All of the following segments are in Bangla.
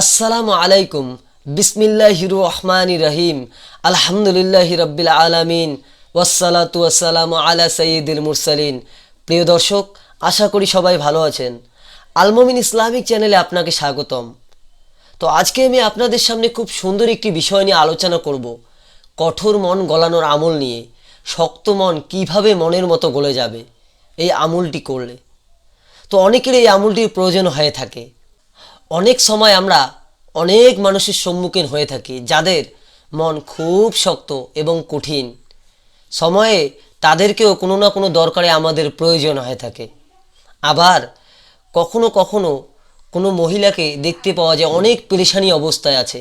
আসসালামু আলাইকুম। বিসমিল্লাহ রহমান রহিম। আলহামদুলিল্লাহ রব্বিল আলামিন। ওয়াসালাতু ওয়াসালামু আলা সঈদুল মুরসালিন। প্রিয় দর্শক, আশা করি সবাই ভালো আছেন। আলমমিন ইসলামিক চ্যানেলে আপনাকে স্বাগতম। তো আজকে আমি আপনাদের সামনে খুব সুন্দর একটি বিষয় নিয়ে আলোচনা করব। কঠোর মন গলানোর আমল নিয়ে। শক্ত মন কীভাবে মনের মতো গলে যাবে? এই আমলটি করলে। তো অনেকের এই আমলটির প্রয়োজন হয়ে থাকে। অনেক সময় আমরা অনেক মানুষের সম্মুখীন হয়ে থাকি, যাদের মন খুব শক্ত এবং কঠিন। সময়ে তাদেরকেও কোনো না কোনো দরকারে আমাদের প্রয়োজন হয়ে থাকে। আবার কখনো কখনো কোনো মহিলাকে দেখতে পাওয়া যায় অনেক পেরেশানি অবস্থায় আছে,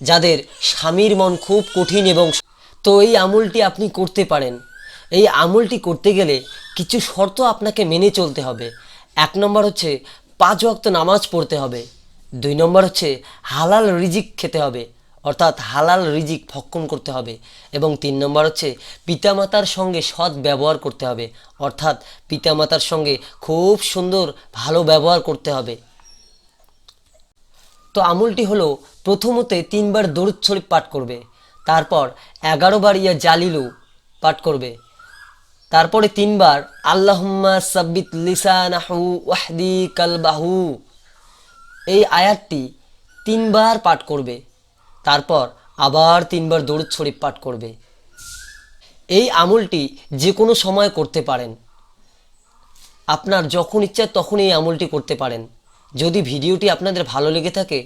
যাদের স্বামীর মন খুব কঠিন এবং তো এই আমলটি আপনি করতে পারেন। এই আমলটি করতে গেলে কিছু শর্ত আপনাকে মেনে চলতে হবে। এক নম্বর হচ্ছে পাঁচ ওয়াক্ত নামাজ পড়তে হবে। দুই নম্বর হচ্ছে হালাল রিজিক খেতে হবে, অর্থাৎ হালাল রিজিক ভক্ষণ করতে হবে। এবং তিন নম্বর হচ্ছে পিতামাতার সঙ্গে সৎ ব্যবহার করতে হবে, অর্থাৎ পিতামাতার সঙ্গে খুব সুন্দর ভালো ব্যবহার করতে হবে। তো আমলটি হলো প্রথমতে তিনবার দরুদ শরীফ পাঠ করবে, তারপর এগারো বার ইয়া জালিলু পাঠ করবে। তারপরে তিনবার, আল্লাহুম্মা সাব্বিত ওয়াহদি কালবাহু। এই আয়াতটি তিনবার পাঠ করবে, তারপর আবার তিনবার দরুদ শরীফ পাঠ করবে। এই আমলটি যে কোনো সময় করতে পারেন। আপনার যখন ইচ্ছা তখন এই আমলটি করতে পারেন। যদি ভিডিওটি আপনাদের ভালো লেগে থাকে,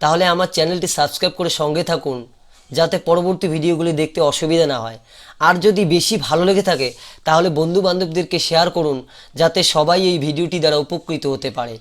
তাহলে আমার চ্যানেলটি সাবস্ক্রাইব করে সঙ্গে থাকুন। যাতে পরবর্তী ভিডিওগুলি দেখতে অসুবিধা না হয়। আর যদি বেশি ভালো লেগে থাকে, তাহলে বন্ধু বান্ধবদেরকে শেয়ার করুন, যাতে সবাই এই ভিডিওটি দ্বারা উপকৃত হতে পারে।